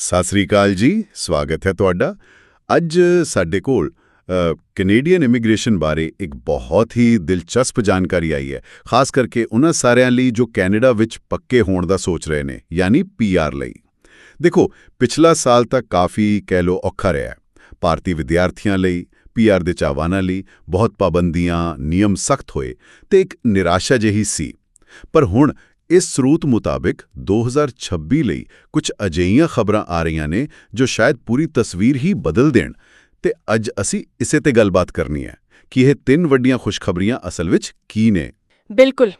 ਸਤਿ ਸ੍ਰੀ ਅਕਾਲ ਜੀ, ਸਵਾਗਤ ਹੈ ਤੁਹਾਡਾ। ਅੱਜ ਸਾਡੇ ਕੋਲ ਕੈਨੇਡੀਅਨ ਇਮੀਗ੍ਰੇਸ਼ਨ ਬਾਰੇ ਇੱਕ ਬਹੁਤ ਹੀ ਦਿਲਚਸਪ ਜਾਣਕਾਰੀ ਆਈ ਹੈ। ਖਾਸ ਕਰਕੇ ਉਹਨਾਂ ਸਾਰਿਆਂ ਲਈ ਜੋ ਕੈਨੇਡਾ ਵਿੱਚ ਪੱਕੇ ਹੋਣ ਦਾ ਸੋਚ ਰਹੇ ਨੇ, ਯਾਨੀ ਪੀਆਰ ਲਈ। ਦੇਖੋ, ਪਿਛਲਾ ਸਾਲ ਤਾਂ ਕਾਫੀ ਕਹਿ ਲੋ ਔਖਾ ਰਿਹਾ ਭਾਰਤੀ ਵਿਦਿਆਰਥੀਆਂ ਲਈ ਪੀਆਰ ਦੇ ਚਾਹਵਾਨਾਂ ਲਈ ਬਹੁਤ ਪਾਬੰਦੀਆਂ, ਨਿਯਮ ਸਖਤ ਹੋਏ ਤੇ ਇੱਕ ਨਿਰਾਸ਼ਾ ਜਿਹੀ ਸੀ। ਪਰ ਹੁਣ ਇਸ ਸਰੂਤ ਮੁਤਾਬਿਕ 2026 ਲਈ ਕੁਝ ਅਜਿਹੀਆਂ ਖਬਰਾਂ ਆ ਰਹੀਆਂ ਨੇ ਜੋ ਸ਼ਾਇਦ ਪੂਰੀ ਤਸਵੀਰ ਹੀ ਬਦਲ ਦੇਣ। ਤੇ ਅੱਜ ਅਸੀਂ ਇਸੇ ਤੇ ਗੱਲਬਾਤ ਕਰਨੀ ਹੈ ਕਿ ਇਹ ਤਿੰਨ ਵੱਡੀਆਂ ਖੁਸ਼ਖਬਰੀਆਂ ਅਸਲ ਵਿੱਚ ਕੀ ਨੇ। ਬਿਲਕੁਲ।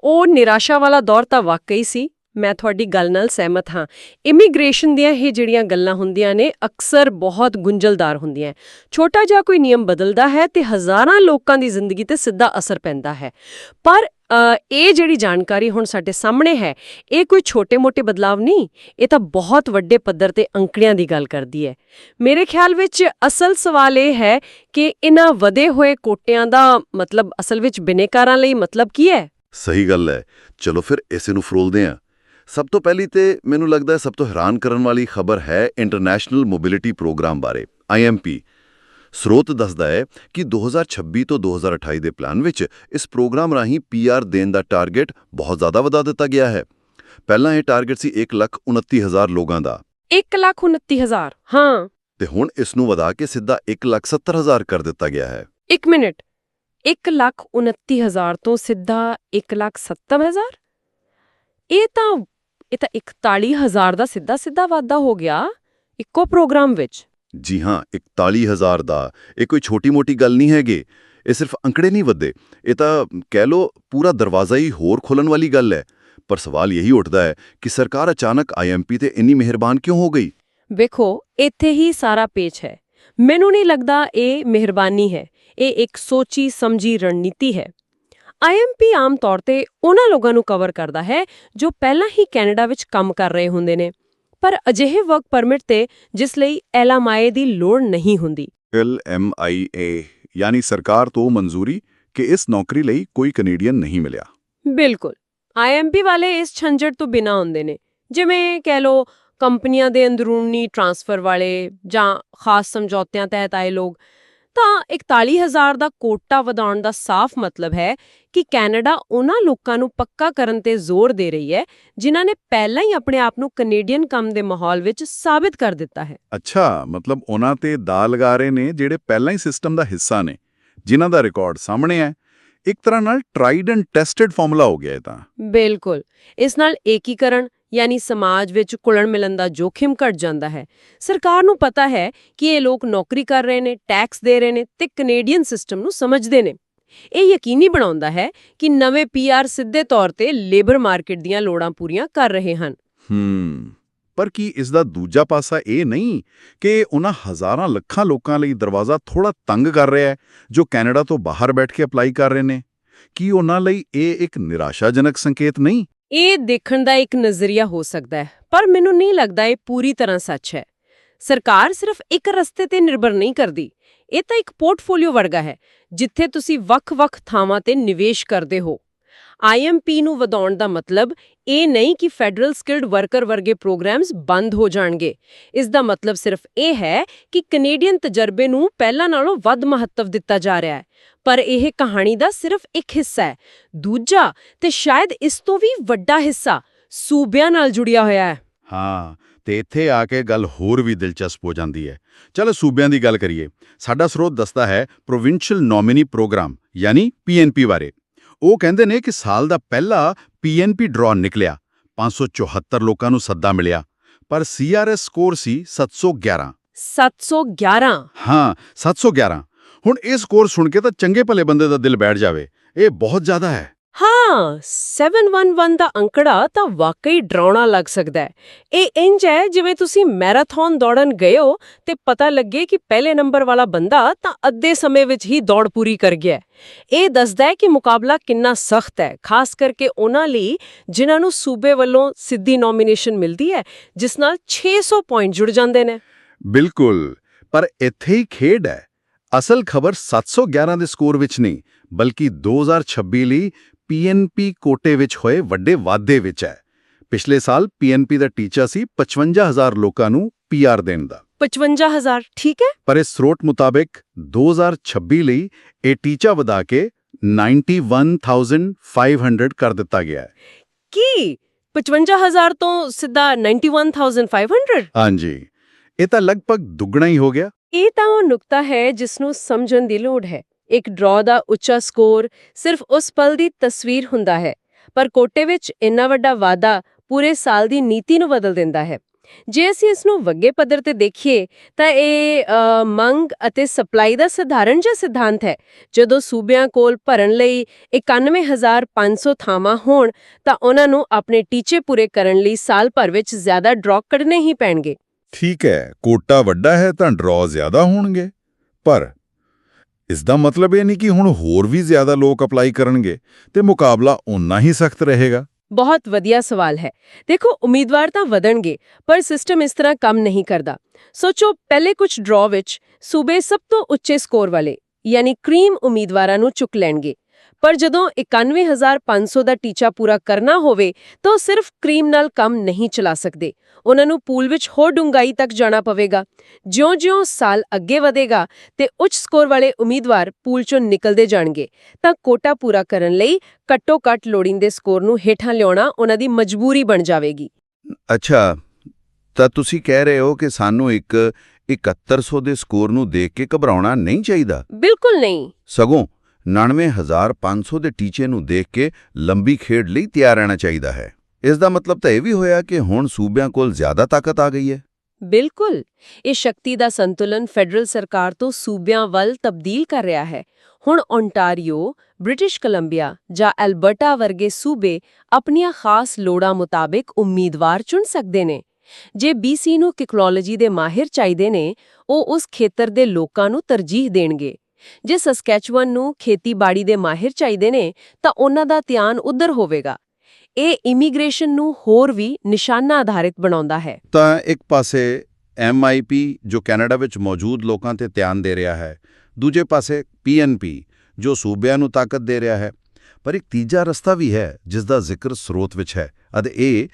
ਉਹ ਨਿਰਾਸ਼ਾ ਵਾਲਾ ਦੌਰ ਤਾਂ ਵਾਕਈ ਸੀ। ਮੈਂ ਤੁਹਾਡੀ ਗੱਲ ਨਾਲ ਸਹਿਮਤ ਹਾਂ। ਇਮੀਗ੍ਰੇਸ਼ਨ ਦੀਆਂ ਇਹ ਜਿਹੜੀਆਂ ਗੱਲਾਂ ਹੁੰਦੀਆਂ ਨੇ, ਅਕਸਰ ਬਹੁਤ ਗੁੰਝਲਦਾਰ ਹੁੰਦੀਆਂ। ਛੋਟਾ ਜਿਹਾ ਕੋਈ ਨਿਯਮ ਬਦਲਦਾ ਹੈ ਤੇ ਹਜ਼ਾਰਾਂ ਲੋਕਾਂ ਦੀ ਜ਼ਿੰਦਗੀ ਤੇ ਸਿੱਧਾ ਅਸਰ ਪੈਂਦਾ ਹੈ। ਪਰ ਇਹ ਜਿਹੜੀ ਜਾਣਕਾਰੀ ਹੁਣ ਸਾਡੇ ਸਾਹਮਣੇ ਹੈ, ਇਹ ਕੋਈ ਛੋਟੇ-ਮੋਟੇ ਬਦਲਾਵ ਨਹੀਂ, ਇਹ ਤਾਂ ਬਹੁਤ ਵੱਡੇ ਪੱਧਰ ਤੇ ਅੰਕੜਿਆਂ ਦੀ ਗੱਲ ਕਰਦੀ ਹੈ। ਮੇਰੇ ਖਿਆਲ ਵਿੱਚ ਅਸਲ ਸਵਾਲ ਇਹ ਹੈ ਕਿ ਇਹਨਾਂ ਵਧੇ ਹੋਏ ਕੋਟਿਆਂ ਦਾ ਮਤਲਬ ਅਸਲ ਵਿੱਚ ਬਿਨੇਕਾਰਾਂ ਲਈ ਮਤਲਬ ਕੀ ਹੈ? ਸਹੀ ਗੱਲ ਹੈ। ਚਲੋ ਫਿਰ ਇਸੇ ਨੂੰ ਫਰੋਲਦੇ ਹਾਂ। ਸਭ ਤੋਂ ਪਹਿਲੀ ਤੇ ਮੈਨੂੰ ਲੱਗਦਾ ਹੈ ਸਭ ਤੋਂ ਹੈਰਾਨ ਕਰਨ ਵਾਲੀ ਖਬਰ ਹੈ ਇੰਟਰਨੈਸ਼ਨਲ ਮੋਬਿਲਿਟੀ ਪ੍ਰੋਗਰਾਮ ਬਾਰੇ IMP ਸਰੋਤ ਦੱਸਦਾ ਹੈ ਕਿ 2026 ਤੋਂ 2028 ਦੇ ਪਲਾਨ ਵਿੱਚ ਇਸ ਪ੍ਰੋਗਰਾਮ ਰਾਹੀਂ PR ਦੇਣ ਦਾ ਟਾਰਗੇਟ ਬਹੁਤ ਜ਼ਿਆਦਾ ਵਧਾ ਦਿੱਤਾ ਗਿਆ ਹੈ। ਪਹਿਲਾਂ ਇਹ ਟਾਰਗੇਟ ਸੀ 1,29,000 ਲੋਕਾਂ ਦਾ। 129000 ਹਾਂ। ਤੇ ਹੁਣ ਇਸ ਨੂੰ ਵਧਾ ਕੇ ਸਿੱਧਾ 1,70,000 ਕਰ ਦਿੱਤਾ ਗਿਆ ਹੈ। ਇੱਕ ਮਿੰਟ। 129000 ਤੋਂ ਸਿੱਧਾ 170000 ਇਹ ਤਾਂ ਇਹ ਤਾਂ 41000 ਦਾ ਸਿੱਧਾ ਸਿੱਧਾ ਵਾਧਾ ਹੋ ਗਿਆ ਇੱਕੋ ਪ੍ਰੋਗਰਾਮ ਵਿੱਚ। ਜੀ ਹਾਂ 41000 ਦਾ। ਇਹ ਕੋਈ ਛੋਟੀ-ਮੋਟੀ ਗੱਲ ਨਹੀਂ ਹੈਗੇ। ਇਹ ਸਿਰਫ ਅੰਕੜੇ ਨਹੀਂ ਵੱਧੇ ਇਹ ਤਾਂ ਕਹਿ ਲੋ ਪੂਰਾ ਦਰਵਾਜ਼ਾ ਹੀ ਹੋਰ ਖੋਲਣ ਵਾਲੀ ਗੱਲ ਹੈ। ਪਰ ਸਵਾਲ ਇਹੀ ਉੱਠਦਾ ਹੈ ਕਿ ਸਰਕਾਰ ਅਚਾਨਕ ਆਈਐਮਪੀ ਤੇ ਇੰਨੀ ਮਿਹਰਬਾਨ ਕਿਉਂ ਹੋ ਗਈ? ਵੇਖੋ, ਇੱਥੇ ਹੀ ਸਾਰਾ ਪੇਚ ਹੈ। ਮੈਨੂੰ ਨਹੀਂ ਲੱਗਦਾ ਇਹ ਮਿਹਰਬਾਨੀ ਹੈ। ਇਹ ਇੱਕ ਸੋਚੀ ਸਮਝੀ ਰਣਨੀਤੀ ਹੈ। ਆਈਐਮਪੀ ਆਮ ਤੌਰ ਤੇ ਉਹਨਾਂ ਲੋਕਾਂ ਨੂੰ ਕਵਰ ਕਰਦਾ ਹੈ ਜੋ ਪਹਿਲਾਂ ਹੀ ਕੈਨੇਡਾ ਵਿੱਚ ਕੰਮ ਕਰ ਰਹੇ ਹੁੰਦੇ ਨੇ। ਪਰ ਅਜਿਹੇ ਵਰਕ ਪਰਮਿਟ ਤੇ ਜਿਸ ਲਈ ਐਲਐਮਆਈ ਦੀ ਲੋੜ ਨਹੀਂ ਹੁੰਦੀ। LMIA ਯਾਨੀ ਸਰਕਾਰ ਤੋਂ ਮਨਜ਼ੂਰੀ ਕਿ ਇਸ ਨੌਕਰੀ ਲਈ ਕੋਈ ਕੈਨੇਡੀਅਨ ਨਹੀਂ ਮਿਲਿਆ। ਬਿਲਕੁਲ। ਆਈਐਮਪੀ ਵਾਲੇ ਇਸ ਝੰਜਟ ਤੋਂ ਬਿਨਾ ਹੁੰਦੇ ਨੇ। ਜਿਵੇਂ ਕਹਿ ਲੋ ਕੰਪਨੀਆਂ ਦੇ ਅੰਦਰੂਨੀ ਟਰਾਂਸਫਰ ਵਾਲੇ ਜਾਂ ਖਾਸ ਸਮਝੌਤਿਆਂ ਤਹਿਤ ਆਏ ਲੋਕ ਤਾਂ 41000 ਦਾ ਕੋਟਾ ਵਧਾਉਣ ਦਾ ਸਾਫ਼ ਮਤਲਬ ਹੈ ਕਿ ਕੈਨੇਡਾ ਉਹਨਾਂ ਲੋਕਾਂ ਨੂੰ ਪੱਕਾ ਕਰਨ ਤੇ ਜ਼ੋਰ ਦੇ ਰਹੀ ਹੈ ਜਿਨ੍ਹਾਂ ਨੇ ਪਹਿਲਾਂ ਹੀ ਆਪਣੇ ਆਪ ਨੂੰ ਕੈਨੇਡੀਅਨ ਕੰਮ ਦੇ ਮਾਹੌਲ ਵਿੱਚ ਸਾਬਿਤ ਕਰ ਦਿੱਤਾ ਹੈ। ਅੱਛਾ ਮਤਲਬ ਉਹਨਾਂ ਤੇ ਦਾ ਲਗਾ ਰਹੇ ਨੇ ਜਿਹੜੇ ਪਹਿਲਾਂ ਹੀ ਸਿਸਟਮ ਦਾ ਹਿੱਸਾ ਨੇ ਜਿਨ੍ਹਾਂ ਦਾ ਰਿਕਾਰਡ ਸਾਹਮਣੇ ਹੈ। ਇੱਕ ਤਰ੍ਹਾਂ ਨਾਲ ਟਰਾਈਡ ਐਂਡ ਟੈਸਟਡ ਫਾਰਮੂਲਾ ਹੋ ਗਿਆ ਇਹ ਤਾਂ। ਬਿਲਕੁਲ ਇਸ ਨਾਲ ਏਕੀਕਰਨ ਯਾਨੀ ਸਮਾਜ ਵਿੱਚ ਕੁਲਣ ਮਿਲਣ ਦਾ ਜੋਖਿਮ ਘਟ ਜਾਂਦਾ ਹੈ। ਸਰਕਾਰ ਨੂੰ ਪਤਾ ਹੈ ਕਿ ਇਹ ਲੋਕ ਨੌਕਰੀ ਕਰ ਰਹੇ ਨੇ, ਟੈਕਸ ਦੇ ਰਹੇ ਨੇ ਤੇ ਕੈਨੇਡੀਅਨ ਸਿਸਟਮ ਨੂੰ ਸਮਝਦੇ ਨੇ। ਇਹ ਯਕੀਨੀ ਬਣਾਉਂਦਾ ਹੈ ਕਿ ਨਵੇਂ ਪੀਆਰ ਸਿੱਧੇ ਤੌਰ ਤੇ ਲੇਬਰ ਮਾਰਕੀਟ ਦੀਆਂ ਲੋੜਾਂ ਪੂਰੀਆਂ ਕਰ ਰਹੇ ਹਨ। ਹੂੰ, ਪਰ ਕੀ ਇਸ ਦਾ ਦੂਜਾ ਪਾਸਾ ਇਹ ਨਹੀਂ ਕਿ ਉਹਨਾਂ ਹਜ਼ਾਰਾਂ ਲੱਖਾਂ ਲੋਕਾਂ ਲਈ ਦਰਵਾਜ਼ਾ ਥੋੜਾ ਤੰਗ ਕਰ ਰਿਹਾ ਹੈ, ਜੋ ਕੈਨੇਡਾ ਤੋਂ ਬਾਹਰ ਬੈਠ ਕੇ ਅਪਲਾਈ ਕਰ ਰਹੇ ਨੇ? ਕੀ ਉਹਨਾਂ ਲਈ ਇਹ ਇੱਕ ਨਿਰਾਸ਼ਾਜਨਕ ਸੰਕੇਤ ਨਹੀਂ? ਇਹ ਦੇਖਣ ਦਾ ਇੱਕ ਨਜ਼ਰੀਆ ਹੋ ਸਕਦਾ ਹੈ, ਪਰ ਮੈਨੂੰ ਨਹੀਂ ਲੱਗਦਾ ਇਹ ਪੂਰੀ ਤਰ੍ਹਾਂ ਸੱਚ ਹੈ। ਸਰਕਾਰ ਸਿਰਫ ਇੱਕ ਰਸਤੇ ਤੇ ਨਿਰਭਰ ਨਹੀਂ ਕਰਦੀ, ਇਹ ਤਾਂ ਇੱਕ ਪੋਰਟਫੋਲੀਓ ਵਰਗਾ ਹੈ, ਜਿੱਥੇ ਤੁਸੀਂ ਵੱਖ-ਵੱਖ ਥਾਵਾਂ ਤੇ ਨਿਵੇਸ਼ ਕਰਦੇ ਹੋ। ਆਈਐਮਪੀ ਨੂੰ ਵਧਾਉਣ ਦਾ ਮਤਲਬ ਇਹ ਨਹੀਂ ਕਿ ਫੈਡਰਲ ਸਕਿਲਡ ਵਰਕਰ ਵਰਗੇ ਪ੍ਰੋਗਰਾਮਸ ਬੰਦ ਹੋ ਜਾਣਗੇ। ਇਸ ਦਾ ਮਤਲਬ ਸਿਰਫ ਇਹ ਹੈ ਕਿ ਕੈਨੇਡੀਅਨ ਤਜਰਬੇ ਨੂੰ ਪਹਿਲਾਂ ਨਾਲੋਂ ਵੱਧ ਮਹੱਤਵ ਦਿੱਤਾ ਜਾ ਰਿਹਾ ਹੈ, ਪਰ ਇਹ ਕਹਾਣੀ ਦਾ ਸਿਰਫ ਇੱਕ ਹਿੱਸਾ ਹੈ। ਦੂਜਾ ਤੇ ਸ਼ਾਇਦ ਇਸ ਤੋਂ ਵੀ ਵੱਡਾ ਹਿੱਸਾ ਸੂਬਿਆਂ ਨਾਲ ਜੁੜਿਆ ਹੋਇਆ ਹੈ। ਹਾਂ, ਤੇ ਇੱਥੇ ਆ ਕੇ ਗੱਲ ਹੋਰ ਵੀ ਦਿਲਚਸਪ ਹੋ ਜਾਂਦੀ ਹੈ। ਚਲੋ ਸੂਬਿਆਂ ਦੀ ਗੱਲ ਕਰੀਏ, ਸਾਡਾ ਸਰੋਤ ਦੱਸਦਾ ਹੈ ਪ੍ਰੋਵਿੰਸ਼ੀਅਲ ਨੋਮਿਨੀ ਪ੍ਰੋਗਰਾਮ, ਯਾਨੀ ਪੀਐਨਪੀ ਬਾਰੇ। ਉਹ ਕਹਿੰਦੇ ਨੇ ਕਿ ਸਾਲ ਦਾ ਪਹਿਲਾ ਪੀਐਨਪੀ ਡਰਾਅ ਨਿਕਲਿਆ। 574 ਲੋਕਾਂ ਨੂੰ ਸੱਦਾ ਮਿਲਿਆ। ਪਰ ਸੀਆਰਐਸ ਸਕੋਰ ਸੀ 711 711 ਹਾਂ 711 ਹੁਣ ਇਹ ਸਕੋਰ ਸੁਣ ਕੇ ਤਾਂ ਚੰਗੇ ਭਲੇ ਬੰਦੇ ਦਾ ਦਿਲ ਬੈਠ ਜਾਵੇ। ਇਹ ਬਹੁਤ ਜ਼ਿਆਦਾ ਹੈ। ਹਾਂ 711 ਦਾ ਅੰਕੜਾ ਤਾਂ ਵਾਕਈ ਡਰਾਉਣਾ ਲੱਗ ਸਕਦਾ ਹੈ। ਇਹ ਇੰਜ ਹੈ, ਜਿਵੇਂ ਤੁਸੀਂ ਮੈਰਾਥਨ ਦੌੜਨ ਗਏ ਹੋ ਤੇ ਪਤਾ ਲੱਗੇ ਕਿ ਪਹਿਲੇ ਨੰਬਰ ਵਾਲਾ ਬੰਦਾ ਤਾਂ ਅੱਧੇ ਸਮੇਂ ਵਿੱਚ ਹੀ ਦੌੜ ਪੂਰੀ ਕਰ ਗਿਆ ਇਹ ਦੱਸਦਾ ਹੈ ਕਿ ਮੁਕਾਬਲਾ ਕਿੰਨਾ ਸਖਤ ਹੈ, ਖਾਸ ਕਰਕੇ ਉਹਨਾਂ ਲਈ ਜਿਨ੍ਹਾਂ ਨੂੰ ਸੂਬੇ ਵੱਲੋਂ ਸਿੱਧੀ ਨੋਮੀਨੇਸ਼ਨ ਮਿਲਦੀ ਹੈ, ਜਿਸ ਨਾਲ 600 ਪੁਆਇੰਟ ਜੁੜ ਜਾਂਦੇ ਨੇ। ਬਿਲਕੁਲ, ਪਰ ਇੱਥੇ ਹੀ ਖੇਡ ਹੈ। ਅਸਲ ਖਬਰ 711 ਦੇ ਸਕੋਰ ਵਿੱਚ ਨਹੀਂ, ਬਲਕਿ 2026 ਲਈ ਪੀਐਨਪੀ ਕੋਟੇ ਵਿੱਚ ਹੋਏ ਵੱਡੇ ਵਾਧੇ ਵਿੱਚ ਹੈ। ਪਿਛਲੇ ਸਾਲ ਪੀਐਨਪੀ ਦਾ ਟੀਚਾ ਸੀ 55000 ਲੋਕਾਂ ਨੂੰ ਪੀਆਰ ਦੇਣ ਦਾ। 55000 ਠੀਕ ਹੈ? ਪਰ ਇਸ ਸਰੋਤ ਮੁਤਾਬਕ 2026 ਲਈ ਇਹ ਟੀਚਾ ਵਧਾ ਕੇ 91500 ਕਰ ਦਿੱਤਾ ਗਿਆ ਹੈ। ਕੀ? 55000 ਤੋਂ ਸਿੱਧਾ 91500 ਹਾਂਜੀ। ਇਹ ਤਾਂ ਲਗਭਗ ਦੁੱਗਣਾ ਹੀ ਹੋ ਗਿਆ। ਇਹ ਤਾਂ ਉਹ ਨੁਕਤਾ ਹੈ ਜਿਸ ਨੂੰ ਸਮਝਣ ਦੀ ਲੋੜ ਹੈ। ਇੱਕ ਡਰਾਅ ਦਾ ਉੱਚਾ ਸਕੋਰ ਸਿਰਫ ਉਸ ਪਲ ਦੀ ਤਸਵੀਰ ਹੁੰਦਾ ਹੈ, ਪਰ ਕੋਟੇ ਵਿੱਚ ਇੰਨਾ ਵੱਡਾ ਵਾਧਾ ਪੂਰੇ ਸਾਲ ਦੀ ਨੀਤੀ ਨੂੰ ਬਦਲ ਦਿੰਦਾ ਹੈ। ਜੇ ਅਸੀਂ ਇਸ ਨੂੰ ਵੱਗੇ ਪੱਧਰ ਤੇ ਦੇਖੀਏ, ਤਾਂ ਇਹ ਮੰਗ ਅਤੇ ਸਪਲਾਈ ਦਾ ਸਧਾਰਨ ਜਿਹਾ ਸਿਧਾਂਤ ਹੈ। ਜਦੋਂ ਸੂਬਿਆਂ ਕੋਲ ਭਰਨ ਲਈ 91500 ਥਾਵਾਂ ਹੋਣ, ਤਾਂ ਉਹਨਾਂ ਨੂੰ ਆਪਣੇ ਟੀਚੇ ਪੂਰੇ ਕਰਨ ਲਈ ਸਾਲ ਭਰ ਵਿੱਚ ਜ਼ਿਆਦਾ ਡਰਾਅ ਕੱਢਣੇ ਹੀ ਪੈਣਗੇ। ਠੀਕ ਹੈ, ਕੋਟਾ ਵੱਡਾ ਹੈ ਤਾਂ ਡਰਾਅ ਜ਼ਿਆਦਾ ਹੋਣਗੇ, ਪਰ ਇਸ ਦਾ ਮਤਲਬ ਇਹ ਨਹੀਂ ਕਿ ਹੁਣ ਹੋਰ ਵੀ ਜ਼ਿਆਦਾ ਲੋਕ ਅਪਲਾਈ ਕਰਨਗੇ ਤੇ ਮੁਕਾਬਲਾ ਉਨਾ ਹੀ ਸਖਤ ਰਹੇਗਾ। ਬਹੁਤ ਵਧੀਆ ਸਵਾਲ ਹੈ। ਦੇਖੋ, ਉਮੀਦਵਾਰ ਤਾਂ ਵਧਣਗੇ, ਪਰ ਸਿਸਟਮ ਇਸ ਤਰ੍ਹਾਂ ਕੰਮ ਨਹੀਂ ਕਰਦਾ। ਸੋਚੋ, ਪਹਿਲੇ ਕੁਝ ਡਰਾਅ ਵਿੱਚ ਸੂਬੇ ਸਭ ਤੋਂ ਉੱਚੇ ਸਕੋਰ ਵਾਲੇ, ਯਾਨੀ ਕ੍ਰੀਮ ਉਮੀਦਵਾਰਾਂ ਨੂੰ ਚੁੱਕ ਲੈਣਗੇ। ਪਰ ਜਦੋਂ 91500 ਦਾ ਟੀਚਾ ਪੂਰਾ ਕਰਨਾ ਹੋਵੇ ਤਾਂ ਸਿਰਫ ਕ੍ਰੀਮ ਨਾਲ ਕੰਮ ਨਹੀਂ ਚਲਾ ਸਕਦੇ। ਉਹਨਾਂ ਨੂੰ ਪੂਲ ਵਿੱਚ ਹੋਰ ਡੂੰਘਾਈ ਤੱਕ ਜਾਣਾ ਪਵੇਗਾ। ਜਿਉਂ-ਜਿਉਂ ਸਾਲ ਅੱਗੇ ਵਧੇਗਾ ਤੇ ਉੱਚ ਸਕੋਰ ਵਾਲੇ ਉਮੀਦਵਾਰ ਪੂਲ ਚੋਂ ਨਿਕਲਦੇ ਜਾਣਗੇ ਤਾਂ ਕੋਟਾ ਪੂਰਾ ਕਰਨ ਲਈ ਘੱਟੋ-ਘੱਟ ਲੋੜੀਂਦੇ ਸਕੋਰ ਨੂੰ ਹੇਠਾਂ ਲਿਆਉਣਾ ਉਹਨਾਂ ਦੀ ਮਜਬੂਰੀ ਬਣ ਜਾਵੇਗੀ। ਅੱਛਾ ਤਾਂ ਤੁਸੀਂ ਕਹਿ ਰਹੇ ਹੋ ਕਿ ਸਾਨੂੰ ਇੱਕ 7100 ਦੇ ਸਕੋਰ ਨੂੰ ਦੇਖ ਕੇ ਘਬਰਾਉਣਾ ਨਹੀਂ ਚਾਹੀਦਾ? ਬਿਲਕੁਲ ਨਹੀਂ। ਸਗੋਂ 99500 ਦੇ ਟੀਚੇ ਨੂੰ ਦੇਖ ਕੇ ਲੰਬੀ ਖੇਡ ਲਈ ਤਿਆਰ ਰਹਿਣਾ ਚਾਹੀਦਾ ਹੈ। ਇਸ ਦਾ ਮਤਲਬ ਤਾਂ ਇਹ ਵੀ ਹੋਇਆ ਕਿ ਹੁਣ ਸੂਬਿਆਂ ਕੋਲ ਜ਼ਿਆਦਾ ਤਾਕਤ ਆ ਗਈ ਹੈ। ਬਿਲਕੁਲ। ਇਹ ਸ਼ਕਤੀ ਦਾ ਸੰਤੁਲਨ ਫੈਡਰਲ ਸਰਕਾਰ ਤੋਂ ਸੂਬਿਆਂ ਵੱਲ ਤਬਦੀਲ ਕਰ ਰਿਹਾ ਹੈ। ਹੁਣ ਓਨਟਾਰੀਓ ਬ੍ਰਿਟਿਸ਼ ਕੋਲੰਬੀਆ ਜਾਂ ਐਲਬਰਟਾ ਵਰਗੇ ਸੂਬੇ ਆਪਣੀਆਂ ਖਾਸ ਲੋੜਾਂ ਮੁਤਾਬਿਕ ਉਮੀਦਵਾਰ ਚੁਣ ਸਕਦੇ ਨੇ। ਜੇ BC ਨੂੰ ਟੈਕਨੋਲੋਜੀ ਦੇ ਮਾਹਿਰ ਚਾਹੀਦੇ ਨੇ, ਉਹ ਉਸ ਖੇਤਰ ਦੇ ਲੋਕਾਂ ਨੂੰ ਤਰਜੀਹ ਦੇਣਗੇ। ਜੇ ਸਸਕੈਚੁਅਨ ਨੂੰ ਖੇਤੀਬਾੜੀ ਦੇ ਮਾਹਿਰ ਚਾਹੀਦੇ ਨੇ, ਤਾਂ ਉਹਨਾਂ ਦਾ ਧਿਆਨ ਉੱਧਰ ਹੋਵੇਗਾ। ਇਹ ਇਮੀਗ੍ਰੇਸ਼ਨ ਨੂੰ ਹੋਰ ਵੀ ਨਿਸ਼ਾਨਾ ਆਧਾਰਿਤ ਬਣਾਉਂਦਾ ਹੈ। ਤਾਂ ਇੱਕ ਪਾਸੇ MIP ਜੋ ਕੈਨੇਡਾ ਵਿੱਚ ਮੌਜੂਦ ਲੋਕਾਂ ਤੇ ਧਿਆਨ ਦੇ ਰਿਹਾ ਹੈ, ਦੂਜੇ ਪਾਸੇ PNP ਜੋ ਸੂਬਿਆਂ ਨੂੰ ਤਾਕਤ ਦੇ ਰਿਹਾ ਹੈ। ਪਰ ਇੱਕ ਤੀਜਾ ਰਸਤਾ ਵੀ ਹੈ ਜਿਸ ਦਾ ਜ਼ਿਕਰ ਸਰੋਤ ਵਿੱਚ ਹੈ, ਅਤੇ ਇਹ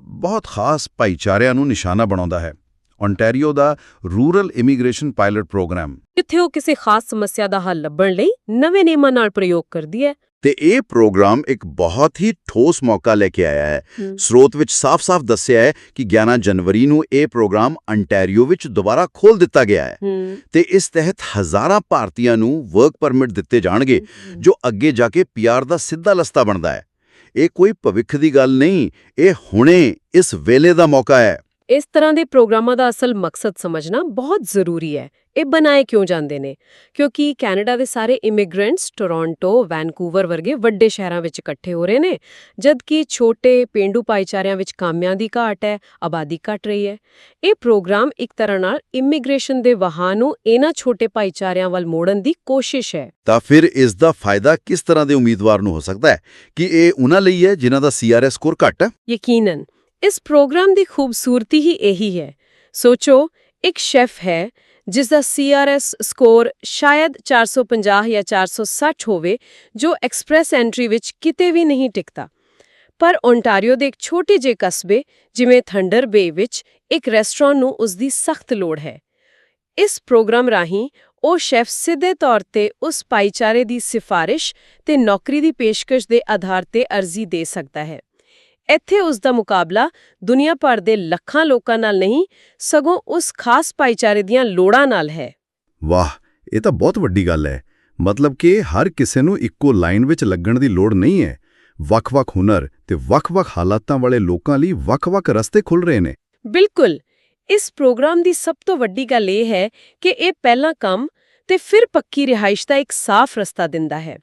ਬਹੁਤ ਖਾਸ ਭਾਈਚਾਰਿਆਂ ਨੂੰ ਨਿਸ਼ਾਨਾ ਬਣਾਉਂਦਾ ਹੈ। ਓਨਟਾਰੀਓ ਦਾ ਰੂਰਲ ਇਮੀਗ੍ਰੇਸ਼ਨ ਪਾਇਲਟ ਪ੍ਰੋਗਰਾਮ। ਜਿੱਥੇ ਉਹ ਕਿਸੇ ਖਾਸ ਸਮੱਸਿਆ ਦਾ ਹੱਲ ਲੱਭਣ ਲਈ ਨਵੇਂ ਨਿਯਮਾਂ ਨਾਲ ਪ੍ਰਯੋਗ ਕਰਦੀ ਹੈ। ਤੇ ਇਹ ਪ੍ਰੋਗਰਾਮ ਇੱਕ ਬਹੁਤ ਹੀ ਠੋਸ ਮੌਕਾ ਲੈ ਕੇ ਆਇਆ ਹੈ। ਸਰੋਤ ਵਿੱਚ ਸਾਫ਼-ਸਾਫ਼ ਦੱਸਿਆ ਹੈ ਕਿ 11 ਜਨਵਰੀ ਨੂੰ ਇਹ ਪ੍ਰੋਗਰਾਮ ਅੰਟਾਰੀਓ ਵਿੱਚ ਦੁਬਾਰਾ ਖੋਲ ਦਿੱਤਾ ਗਿਆ ਹੈ। ਤੇ ਇਸ ਤਹਿਤ ਹਜ਼ਾਰਾਂ ਭਾਰਤੀਆਂ ਨੂੰ ਵਰਕ ਪਰਮਿਟ ਦਿੱਤੇ ਜਾਣਗੇ ਜੋ ਅੱਗੇ ਜਾ ਕੇ ਪੀਆਰ ਦਾ ਸਿੱਧਾ ਰਸਤਾ ਬਣਦਾ ਹੈ। ਇਹ ਕੋਈ ਭਵਿੱਖ ਦੀ ਗੱਲ ਨਹੀਂ ਇਹ ਹੁਣੇ ਇਸ ਵੇਲੇ ਦਾ ਮੌਕਾ ਹੈ। ਇਸ ਤਰ੍ਹਾਂ ਦੇ ਪ੍ਰੋਗਰਾਮਾਂ ਦਾ ਅਸਲ ਮਕਸਦ ਸਮਝਣਾ ਬਹੁਤ ਜ਼ਰੂਰੀ ਹੈ। ਇਹ ਬਣਾਏ ਕਿਉਂ ਜਾਂਦੇ ਨੇ? ਕਿਉਂਕਿ ਕੈਨੇਡਾ ਦੇ ਸਾਰੇ ਇਮੀਗ੍ਰੈਂਟਸ ਟੋਰਾਂਟੋ ਵੈਨਕੂਵਰ ਵਰਗੇ ਵੱਡੇ ਸ਼ਹਿਰਾਂ ਵਿੱਚ ਇਕੱਠੇ ਹੋ ਰਹੇ ਨੇ ਜਦਕਿ ਛੋਟੇ ਪਿੰਡੂ ਭਾਈਚਾਰਿਆਂ ਵਿੱਚ ਕਾਮਿਆਂ ਦੀ ਘਾਟ ਹੈ ਆਬਾਦੀ ਘਟ ਰਹੀ ਹੈ। ਇਹ ਪ੍ਰੋਗਰਾਮ ਇੱਕ ਤਰ੍ਹਾਂ ਨਾਲ ਇਮੀਗ੍ਰੇਸ਼ਨ ਦੇ ਵਹਾਂ ਨੂੰ ਇਹਨਾਂ ਛੋਟੇ ਭਾਈਚਾਰਿਆਂ ਵੱਲ ਮੋੜਨ ਦੀ ਕੋਸ਼ਿਸ਼ ਹੈ। ਤਾਂ ਫਿਰ ਇਸ ਦਾ ਫਾਇਦਾ ਕਿਸ ਤਰ੍ਹਾਂ ਦੇ ਉਮੀਦਵਾਰ ਨੂੰ ਹੋ ਸਕਦਾ ਹੈ ਕਿ ਇਹ ਉਹਨਾਂ ਲਈ ਹੈ ਜਿਨ੍ਹਾਂ ਦਾ ਸੀਆਰਐਸ ਸਕੋਰ ਘੱਟ ਹੈ? ਯਕੀਨਨ ਇਸ ਪ੍ਰੋਗਰਾਮ ਦੀ ਖੂਬਸੂਰਤੀ ਹੀ ਇਹੀ ਹੈ। ਸੋਚੋ, ਇੱਕ ਸ਼ੈਫ ਹੈ ਜਿਸ ਦਾ ਸੀਆਰਐਸ ਸਕੋਰ ਸ਼ਾਇਦ 450 ਜਾਂ 460 ਹੋਵੇ, ਜੋ ਐਕਸਪ੍ਰੈਸ ਐਂਟਰੀ ਵਿੱਚ ਕਿਤੇ ਵੀ ਨਹੀਂ ਟਿਕਦਾ। ਪਰ ਓਨਟਾਰੀਓ ਦੇ ਇੱਕ ਛੋਟੇ ਜਿਹੇ ਕਸਬੇ, ਜਿਵੇਂ ਥੰਡਰ ਬੇ ਵਿੱਚ ਇੱਕ ਰੈਸਟੋਰੈਂਟ ਨੂੰ ਉਸ ਦੀ ਸਖਤ ਲੋੜ ਹੈ। ਇਸ ਪ੍ਰੋਗਰਾਮ ਰਾਹੀਂ ਉਹ ਸ਼ੈਫ ਸਿੱਧੇ ਤੌਰ ਤੇ ਉਸ ਭਾਈਚਾਰੇ ਦੀ ਸਿਫਾਰਿਸ਼ ਤੇ ਨੌਕਰੀ ਦੀ ਪੇਸ਼ਕਸ਼ ਦੇ ਆਧਾਰ ਤੇ ਅਰਜ਼ੀ ਦੇ ਸਕਦਾ ਹੈ। ਇੱਥੇ ਉਸ ਦਾ ਮੁਕਾਬਲਾ ਦੁਨੀਆ ਭਰ ਦੇ ਲੱਖਾਂ ਲੋਕਾਂ ਨਾਲ ਨਹੀਂ ਸਗੋਂ ਉਸ ਖਾਸ ਭਾਈਚਾਰੇ ਦੀਆਂ ਲੋੜਾਂ ਨਾਲ ਹੈ। ਵਾਹ ਇਹ ਤਾਂ ਬਹੁਤ ਵੱਡੀ ਗੱਲ ਹੈ। ਮਤਲਬ ਕਿ ਹਰ ਕਿਸੇ ਨੂੰ ਇੱਕੋ ਲਾਈਨ ਵਿੱਚ ਲੱਗਣ ਦੀ ਲੋੜ ਨਹੀਂ ਹੈ। ਵੱਖ-ਵੱਖ ਹੁਨਰ ਤੇ ਵੱਖ-ਵੱਖ ਹਾਲਾਤਾਂ ਵਾਲੇ ਲੋਕਾਂ ਲਈ ਵੱਖ-ਵੱਖ ਰਸਤੇ ਖੁੱਲ ਰਹੇ ਨੇ। ਬਿਲਕੁਲ। ਇਸ ਪ੍ਰੋਗਰਾਮ ਦੀ ਸਭ ਤੋਂ ਵੱਡੀ ਗੱਲ ਇਹ ਹੈ ਕਿ ਇਹ ਪਹਿਲਾ ਕੰਮ ਤੇ ਫਿਰ ਪੱਕੀ ਰਿਹਾਇਸ਼ ਦਾ ਇੱਕ ਸਾਫ਼ ਰਸਤਾ ਦਿੰਦਾ ਹੈ।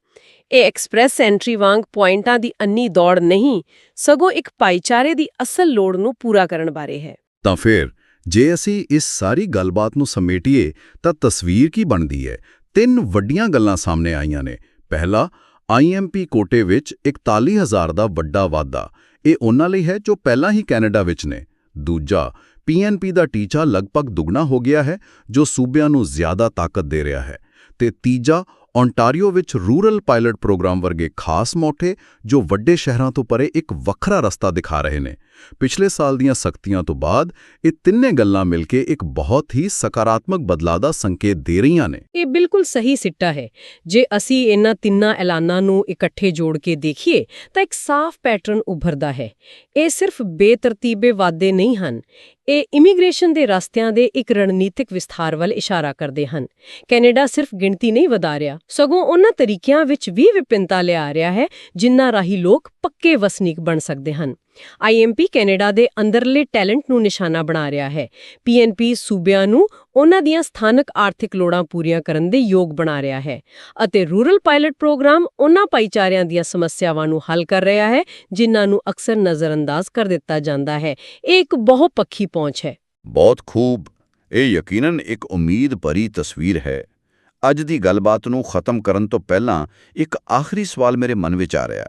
ਇਹ ਐਕਸਪ੍ਰੈਸ ਐਂਟਰੀ ਵਾਂਗ ਪੁਆਇੰਟਾਂ ਦੀ ਅੰਨੀ ਦੌੜ ਨਹੀਂ, ਸਗੋਂ ਇੱਕ ਭਾਈਚਾਰੇ ਦੀ ਅਸਲ ਲੋੜ ਨੂੰ ਪੂਰਾ ਕਰਨ ਬਾਰੇ ਹੈ। ਤਾਂ ਫਿਰ, ਜੇ ਅਸੀਂ ਇਸ ਸਾਰੀ ਗੱਲਬਾਤ ਨੂੰ ਸਮੇਟੀਏ, ਤਾਂ ਤਸਵੀਰ ਕੀ ਬਣਦੀ ਹੈ? ਤਿੰਨ ਵੱਡੀਆਂ ਗੱਲਾਂ ਸਾਹਮਣੇ ਆਈਆਂ ਨੇ। ਪਹਿਲਾ ਆਈਐਮਪੀ ਕੋਟੇ ਵਿੱਚ 41000 ਦਾ ਵੱਡਾ ਵਾਧਾ। ਇਹ ਉਹਨਾਂ ਲਈ ਹੈ ਜੋ ਪਹਿਲਾਂ ਹੀ ਕੈਨੇਡਾ ਵਿੱਚ ਨੇ। ਦੂਜਾ ਪੀਐਨਪੀ ਦਾ ਟੀਚਾ ਲਗਭਗ ਦੁੱਗਣਾ ਹੋ ਗਿਆ ਹੈ, ਜੋ ਸੂਬਿਆਂ ਨੂੰ ਜ਼ਿਆਦਾ ਤਾਕਤ ਦੇ ਰਿਹਾ ਹੈ। ਤੇ ਤੀਜਾ ਓਨਟਾਰੀਓ ਵਿੱਚ ਰੂਰਲ ਪਾਇਲਟ ਪ੍ਰੋਗਰਾਮ ਵਰਗੇ ਖਾਸ ਮੌਕੇ ਜੋ ਵੱਡੇ ਸ਼ਹਿਰਾਂ ਤੋਂ ਪਰੇ ਇੱਕ ਵੱਖਰਾ ਰਸਤਾ ਦਿਖਾ ਰਹੇ ਨੇ। ਪਿਛਲੇ ਸਾਲ ਦੀਆਂ ਸਖਤੀਆਂ ਤੋਂ ਬਾਅਦ ਇਹ ਤਿੰਨੇ ਗੱਲਾਂ ਮਿਲ ਕੇ ਇੱਕ ਬਹੁਤ ਹੀ ਸਕਾਰਾਤਮਕ ਬਦਲਾਅ ਦਾ ਸੰਕੇਤ ਦੇ ਰਹੀਆਂ ਨੇ। ਇਹ ਬਿਲਕੁਲ ਸਹੀ ਸਿੱਟਾ ਹੈ। ਜੇ ਅਸੀਂ ਇਹਨਾਂ ਤਿੰਨਾਂ ਐਲਾਨਾਂ ਨੂੰ ਇਕੱਠੇ ਜੋੜ ਕੇ ਦੇਖੀਏ, ਤਾਂ ਇੱਕ ਸਾਫ਼ ਪੈਟਰਨ ਉੱਭਰਦਾ ਹੈ। ਇਹ ਸਿਰਫ ਬੇਤਰਤੀਬੇ ਵਾਅਦੇ ਨਹੀਂ ਹਨ। ਇਹ ਇਮੀਗ੍ਰੇਸ਼ਨ ਦੇ ਰਸਤਿਆਂ ਦੇ ਇੱਕ ਰਣਨੀਤਿਕ ਵਿਸਥਾਰ ਵੱਲ ਇਸ਼ਾਰਾ ਕਰਦੇ ਹਨ। ਕੈਨੇਡਾ ਸਿਰਫ ਗਿਣਤੀ ਨਹੀਂ ਵਧਾ ਰਿਹਾ, ਸਗੋਂ ਉਹਨਾਂ ਤਰੀਕਿਆਂ ਵਿੱਚ ਵੀ ਵਿਭਿੰਨਤਾ ਲਿਆ ਰਿਹਾ ਹੈ, ਜਿਨ੍ਹਾਂ ਰਾਹੀਂ ਲੋਕ ਪੱਕੇ ਵਸਨੀਕ ਬਣ ਸਕਦੇ ਹਨ। ਆਈਐਮਪੀ ਕੈਨੇਡਾ ਦੇ ਅੰਦਰਲੇ ਟੈਲੈਂਟ ਨੂੰ ਨਿਸ਼ਾਨਾ ਬਣਾ ਰਿਹਾ ਹੈ। ਪੀਐਨਪੀ ਸੂਬਿਆਂ ਨੂੰ ਉਹਨਾਂ ਦੀਆਂ ਸਥਾਨਕ ਆਰਥਿਕ ਲੋੜਾਂ ਪੂਰੀਆਂ ਕਰਨ ਦੇ ਯੋਗ ਬਣਾ ਰਿਹਾ ਹੈ ਅਤੇ ਰੂਰਲ ਪਾਇਲਟ ਪ੍ਰੋਗਰਾਮ ਉਹਨਾਂ ਭਾਈਚਾਰਿਆਂ ਦੀਆਂ ਸਮੱਸਿਆਵਾਂ ਨੂੰ ਹੱਲ ਕਰ ਰਿਹਾ ਹੈ, ਜਿਨ੍ਹਾਂ ਨੂੰ ਅਕਸਰ ਨਜ਼ਰਅੰਦਾਜ਼ ਕਰ ਦਿੱਤਾ ਜਾਂਦਾ ਹੈ। ਇਹ ਇੱਕ ਬਹੁਪੱਖੀ ਪਹੁੰਚ ਹੈ। ਬਹੁਤ ਖੂਬ। ਇਹ ਯਕੀਨਨ ਇੱਕ ਉਮੀਦ ਭਰੀ ਤਸਵੀਰ ਹੈ। ਅੱਜ ਦੀ ਗੱਲਬਾਤ ਨੂੰ ਖਤਮ ਕਰਨ ਤੋਂ ਪਹਿਲਾਂ ਇੱਕ ਆਖਰੀ ਸਵਾਲ ਮੇਰੇ ਮਨ ਵਿੱਚ ਆ ਰਿਹਾ।